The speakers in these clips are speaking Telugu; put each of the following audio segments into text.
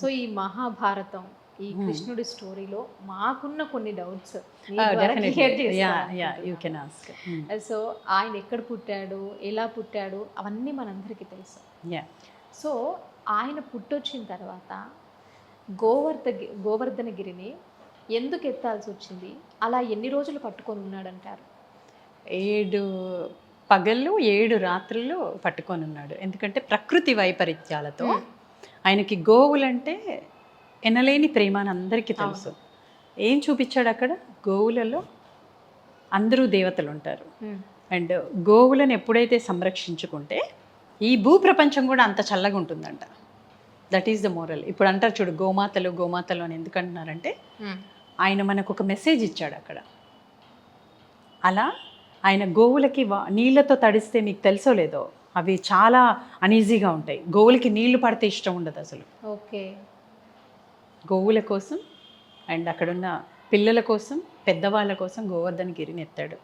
సో ఈ మహాభారతం ఈ కృష్ణుడి స్టోరీలో మాకున్న కొన్ని doubts yeah yeah you can ask so ఆయన ఎక్కడ పుట్టాడు ఎలా పుట్టాడు అవన్నీ మనందరికీ తెలుసు. యా సో ఆయన పుట్టొచ్చిన తర్వాత గోవర్ధ గోవర్ధనగిరిని ఎందుకు ఎత్తాల్సి వచ్చింది? అలా ఎన్ని రోజులు పట్టుకొని ఉన్నాడంటారు? ఏడు పగళ్ళు ఏడు రాత్రులు పట్టుకొని ఉన్నాడు. ఎందుకంటే ప్రకృతి వైపరీత్యాలతో ఆయనకి గోవులంటే ఎనలేని ప్రేమ అని అందరికీ తెలుసు. ఏం చూపించాడు అక్కడ? గోవులలో అందరూ దేవతలు ఉంటారు. అండ్ గోవులను ఎప్పుడైతే సంరక్షించుకుంటే ఈ భూప్రపంచం కూడా అంత చల్లగా ఉంటుందంట. దట్ ఈస్ ద మోరల్ ఇప్పుడు అంటారు చూడు గోమాతలు గోమాతలు అని ఎందుకు అంటున్నారంటే ఆయన మనకు ఒక మెసేజ్ ఇచ్చాడు అక్కడ. అలా ఆయన గోవులకి వా- నీళ్ళతో తడిస్తే మీకు తెలుసో లేదో అవి చాలా అనీజీగా ఉంటాయి. గోవులకి నీళ్ళు పడితే ఇష్టం ఉండదు అసలు. ఓకే. గోవుల కోసం అండ్ అక్కడున్న పిల్లల కోసం పెద్దవాళ్ళ కోసం గోవర్ధన్ గిరిని ఎత్తాడు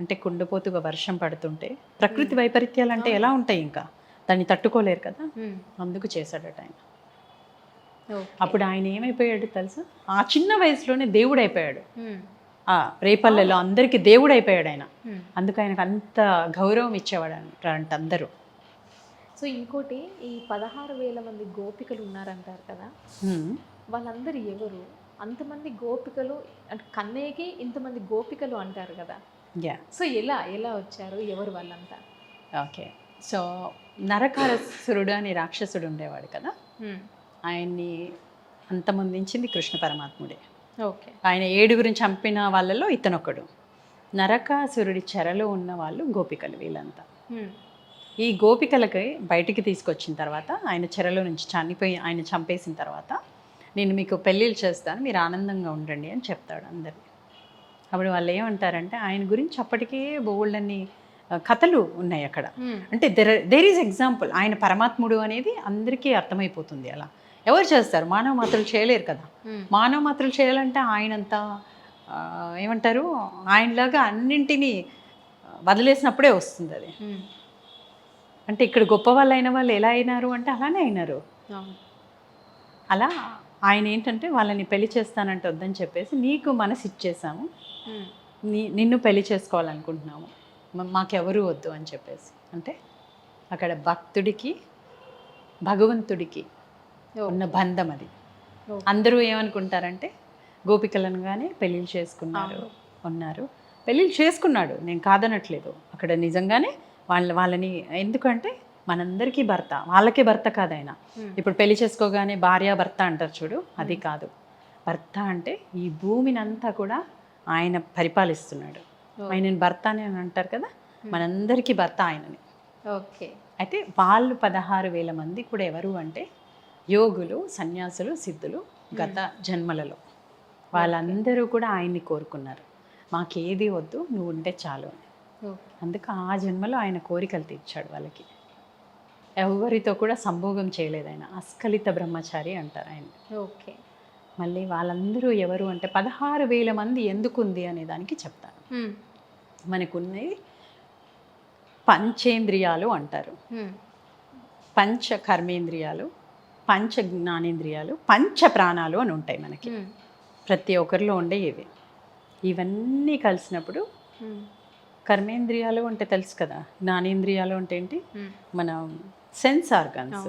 అంటే కుండపోతుగా వర్షం పడుతుంటే ప్రకృతి వైపరీత్యాలు అంటే ఎలా ఉంటాయి ఇంకా? దాన్ని తట్టుకోలేరు కదా? అందుకు చేశాడట ఆయన. అప్పుడు ఆయన ఏమైపోయాడు తెలుసా? ఆ చిన్న వయసులోనే దేవుడు అయిపోయాడు. రేపల్లెలో అందరికీ దేవుడు అయిపోయాడు ఆయన అందుకు ఆయనకు అంత గౌరవం ఇచ్చేవాడు అంట అందరూ. సో ఇంకోటి ఈ పదహారు వేల మంది గోపికలు ఉన్నారంటారు కదా. వాళ్ళందరూ ఎవరు? అంతమంది గోపికలు అంటే కన్నయ్యకి ఇంతమంది గోపికలు అంటారు కదా? యా సో ఎలా ఎలా వచ్చారు? ఎవరు వాళ్ళంతా? ఓకే. సో నరకారసురుడు అనే రాక్షసుడు ఉండేవాడు కదా? ఆయన్ని అంతమొందించింది కృష్ణ పరమాత్ముడే. ఓకే. ఆయన ఏడుగురిని చంపిన వాళ్ళలో ఇతనొకడు. నరకాసురుడి చెరలో ఉన్న వాళ్ళు గోపికలు వీళ్ళంతా. ఈ గోపికలకి బయటికి తీసుకొచ్చిన తర్వాత ఆయన చెరలో నుంచి చనిపోయి ఆయన చంపేసిన తర్వాత నేను మీకు పెళ్ళిళ్ళు చేస్తాను మీరు ఆనందంగా ఉండండి అని చెప్తాడు అందరినీ. అప్పుడు వాళ్ళు ఏమంటారంటే ఆయన గురించి అప్పటికే ఆ, కథలు ఉన్నాయి అక్కడ. అంటే దెర్ దేర్ ఈజ్ ఎగ్జాంపుల్ ఆయన పరమాత్ముడు అనేది అందరికీ అర్థమైపోతుంది అలా. ఎవరు చేస్తారు? మానవ మాత్రలు చేయలేరు కదా. మానవ మాత్రలు చేయాలంటే ఆయనంత ఏమంటారు? ఆయనలాగా అన్నింటినీ వదిలేసినప్పుడే వస్తుంది అది. అంటే ఇక్కడ గొప్ప వాళ్ళు అయిన వాళ్ళు ఎలా అయినారు అంటే అలానే అయినారు. అలా ఆయన ఏంటంటే వాళ్ళని పెళ్ళి చేస్తానంటే వద్దని చెప్పేసి నీకు మనసు ఇచ్చేసాము. నీ నిన్ను పెళ్ళి చేసుకోవాలనుకుంటున్నాము. మాకెవరూ వద్దు అని చెప్పేసి. అంటే అక్కడ భక్తుడికి భగవంతుడికి ఉన్న బంధం అది. అందరూ ఏమనుకుంటారంటే గోపికలను కానీ పెళ్ళిళ్ళు చేసుకున్నారు ఉన్నారు. పెళ్ళిళ్ళు చేసుకున్నాడు. నేను కాదనట్లేదు. అక్కడ నిజంగానే వాళ్ళ వాళ్ళని ఎందుకంటే మనందరికీ భర్త. వాళ్ళకే భర్త కాదు ఆయన ఇప్పుడు పెళ్ళి చేసుకోగానే భార్య భర్త అంటారు చూడు అది కాదు. భర్త అంటే ఈ భూమిని అంతా కూడా ఆయన పరిపాలిస్తున్నాడు. ఆయనని భర్త అని అని అంటారు కదా మనందరికీ భర్త ఆయనని. ఓకే. అయితే వాళ్ళు పదహారు వేల మంది కూడా ఎవరు అంటే యోగులు సన్యాసులు సిద్ధులు గత జన్మలలో. వాళ్ళందరూ కూడా ఆయన్ని కోరుకున్నారు. మాకేది వద్దు నువ్వు ఉంటే చాలు అందుకు ఆ జన్మలో ఆయన కోరికలు తీర్చాడు వాళ్ళకి. ఎవరితో కూడా సంభోగం చేయలేదు ఆయన. అస్ఖలిత బ్రహ్మచారి అంటారు ఆయన ఓకే. మళ్ళీ వాళ్ళందరూ ఎవరు అంటే పదహారు వేల మంది ఎందుకుంది అనే దానికి చెప్తాను. మనకున్నది పంచేంద్రియాలు అంటారు. పంచ కర్మేంద్రియాలు పంచ జ్ఞానేంద్రియాలు పంచ ప్రాణాలు అని ఉంటాయి మనకి. ప్రతి ఒక్కరిలో ఉండే ఇవి. ఇవన్నీ కలిసినప్పుడు కర్మేంద్రియాలు అంటే తెలుసు కదా. జ్ఞానేంద్రియాలు అంటే ఏంటి? మన సెన్స్ ఆర్గన్స్.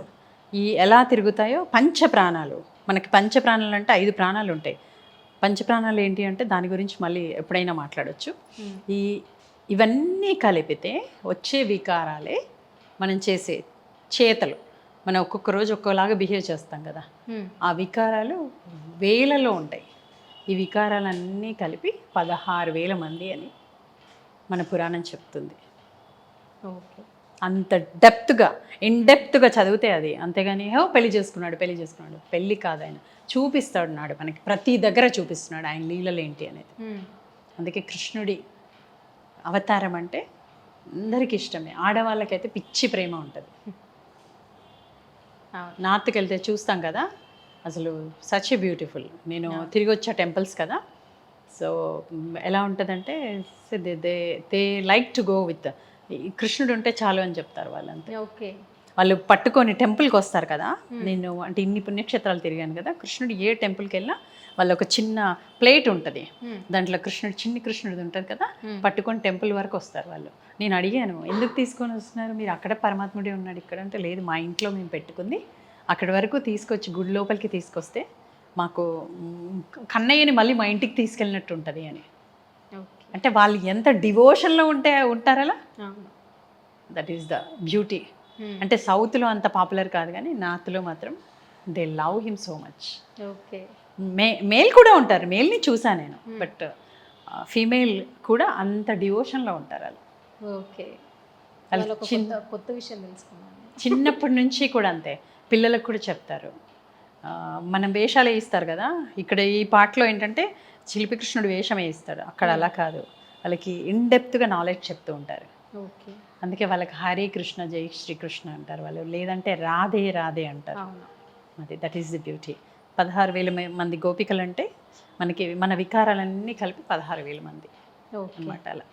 ఈ ఎలా తిరుగుతాయో పంచ ప్రాణాలు మనకి పంచ ప్రాణాలు అంటే ఐదు ప్రాణాలు ఉంటాయి. పంచ ప్రాణాలు ఏంటి అంటే దాని గురించి మళ్ళీ ఎప్పుడైనా మాట్లాడొచ్చు. ఈ ఇవన్నీ కలిపితే వచ్చే వికారాలే మనం చేసే చేతలు. మనం ఒక్కొక్క రోజు ఒక్కోలాగా బిహేవ్ చేస్తాం కదా. ఆ వికారాలు వేలలో ఉంటాయి. ఈ వికారాలన్నీ కలిపి పదహారు వేల మంది అని మన పురాణం చెప్తుంది. ఓకే. అంత డెప్త్గా ఇన్డెప్త్గా చదివితే అది. అంతేగాని హో పెళ్ళి చేసుకున్నాడు పెళ్ళి చేసుకున్నాడు. పెళ్ళి కాదు ఆయన. చూపిస్తాడు నాడు మనకి. ప్రతి దగ్గర చూపిస్తున్నాడు ఆయన లీలలు ఏంటి అనేది. అందుకే కృష్ణుడి అవతారం అంటే అందరికీ ఇష్టమే. ఆడవాళ్ళకైతే పిచ్చి ప్రేమ ఉంటుంది. నార్త్కి వెళ్తే చూస్తాం కదా అసలు సచ్ ఏ బ్యూటిఫుల్ నేను తిరిగి వచ్చా టెంపుల్స్ కదా సో ఎలా ఉంటుందంటే they they like to go with. కృష్ణుడు ఉంటే చాలు అని చెప్తారు వాళ్ళంతా. ఓకే. వాళ్ళు పట్టుకొని టెంపుల్కి వస్తారు కదా. నేను అంటే ఇన్ని పుణ్యక్షేత్రాలు తిరిగాను కదా. కృష్ణుడు ఏ టెంపుల్కి వెళ్ళినా వాళ్ళు ఒక చిన్న ప్లేట్ ఉంటుంది. Hmm. దాంట్లో కృష్ణుడు చిన్ని కృష్ణుడు ఉంటుంది కదా. Hmm. పట్టుకొని టెంపుల్ వరకు వస్తారు వాళ్ళు. నేను అడిగాను ఎందుకు తీసుకొని వస్తున్నారు? మీరు అక్కడ పరమాత్ముడే ఉన్నాడు ఇక్కడ అంటే లేదు మా ఇంట్లో మేము పెట్టుకుంది. అక్కడి వరకు తీసుకొచ్చి గుడి లోపలికి తీసుకొస్తే మాకు కన్నయ్యని మళ్ళీ మా ఇంటికి తీసుకెళ్ళినట్టు ఉంటుంది అని. అంటే వాళ్ళు ఎంత డివోషన్లో ఉంటే ఉంటారలా that is the beauty Hmm. అంటే సౌత్లో అంత పాపులర్ కాదు కానీ నార్త్లో మాత్రం they love him so much okay May male కూడా ఉంటారు. మేల్ని చూసా నేను. బట్ ఫీమేల్ కూడా అంత డివోషన్లో ఉంటారు వాళ్ళు. ఓకే కొత్త విషయం తెలుసుకున్నాను చిన్నప్పటి నుంచి కూడా అంతే. పిల్లలకు కూడా చెప్తారు. మనం వేషాలు వేయిస్తారు కదా. ఇక్కడ ఈ పాటలో ఏంటంటే శిల్పి కృష్ణుడు వేషం వేయిస్తాడు. అక్కడ అలా కాదు. వాళ్ళకి ఇన్డెప్త్గా నాలెడ్జ్ చెప్తూ ఉంటారు. అందుకే వాళ్ళకి హరే కృష్ణ జై శ్రీకృష్ణ అంటారు వాళ్ళు. లేదంటే రాధే రాధే అంటారు. అది దట్ ఈస్ ది బ్యూటీ పదహారు వేల మంది గోపికలు అంటే మనకి మన వికారాలన్నీ కలిపి పదహారు వేల మంది ఓకే. అన్నమాట అలా.